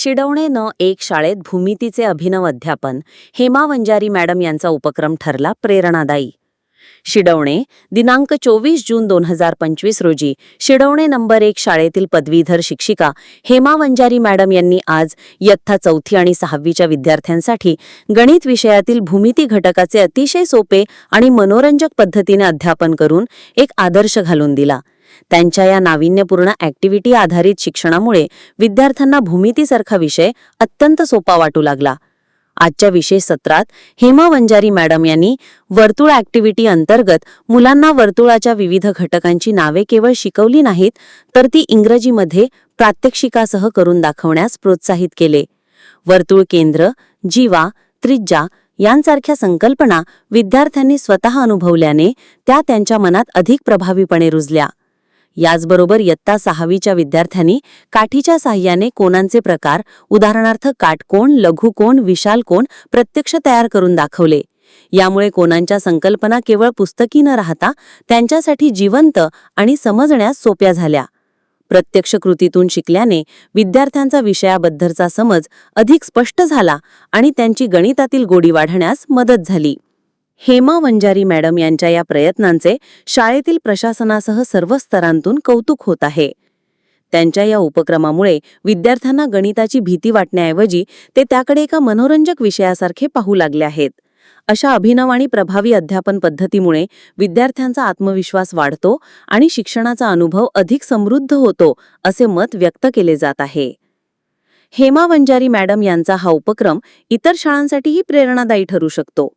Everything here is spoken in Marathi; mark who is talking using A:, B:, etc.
A: शिडवणे न एक शाळेत भूमितीचे अभिनव अध्यापन हेमा वंजारी मॅडम यांचा उपक्रम ठरला प्रेरणादायी. शिडवणे दिनांक चोवीस जून दोन हजार पंचवीस रोजी शिडवणे नंबर एक शाळेतील पदवीधर शिक्षिका हेमा वंजारी मॅडम यांनी आज इयत्ता चौथी आणि सहावीच्या विद्यार्थ्यांसाठी गणित विषयातील भूमिती घटकाचे अतिशय सोपे आणि मनोरंजक पद्धतीने अध्यापन करून एक आदर्श घालून दिला. त्यांच्या या नाविन्यपूर्ण ॲक्टिव्हिटी आधारित शिक्षणामुळे विद्यार्थ्यांना भूमितीसारखा विषय अत्यंत सोपा वाटू लागला. आजच्या विशेष सत्रात हेमा वंजारी मॅडम यांनी वर्तुळ ॲक्टिव्हिटी अंतर्गत मुलांना वर्तुळाच्या विविध घटकांची नावे केवळ शिकवली नाहीत तर ती इंग्रजीमध्ये प्रात्यक्षिकासह करून दाखवण्यास प्रोत्साहित केले. वर्तुळ केंद्र जीवा त्रिज्या यांसारख्या संकल्पना विद्यार्थ्यांनी स्वतः अनुभवल्याने त्या त्यांच्या मनात अधिक प्रभावीपणे रुजल्या. याचबरोबर इयत्ता सहावीच्या विद्यार्थ्यांनी काठीच्या साह्याने कोणांचे प्रकार उदाहरणार्थ काटकोण लघुकोण विशाल कोण प्रत्यक्ष तयार करून दाखवले. यामुळे कोणांच्या संकल्पना केवळ पुस्तकी न राहता त्यांच्यासाठी जिवंत आणि समजण्यास सोप्या झाल्या. प्रत्यक्ष कृतीतून शिकल्याने विद्यार्थ्यांचा विषयाबद्दलचा समज अधिक स्पष्ट झाला आणि त्यांची गणितातील गोडी वाढण्यास मदत झाली. हेमा वंजारी मॅडम यांच्या या प्रयत्नांचे शाळेतील प्रशासनासह सर्व स्तरांतून कौतुक होत आहे. त्यांच्या या उपक्रमामुळे विद्यार्थ्यांना गणिताची भीती वाटण्याऐवजी ते त्याकडे एका मनोरंजक विषयासारखे पाहू लागले आहेत. अशा अभिनव आणि प्रभावी अध्यापन पद्धतीमुळे विद्यार्थ्यांचा आत्मविश्वास वाढतो आणि शिक्षणाचा अनुभव अधिक समृद्ध होतो असे मत व्यक्त केले जात आहे. हेमा वंजारी मॅडम यांचा हा उपक्रम इतर शाळांसाठीही प्रेरणादायी ठरू शकतो.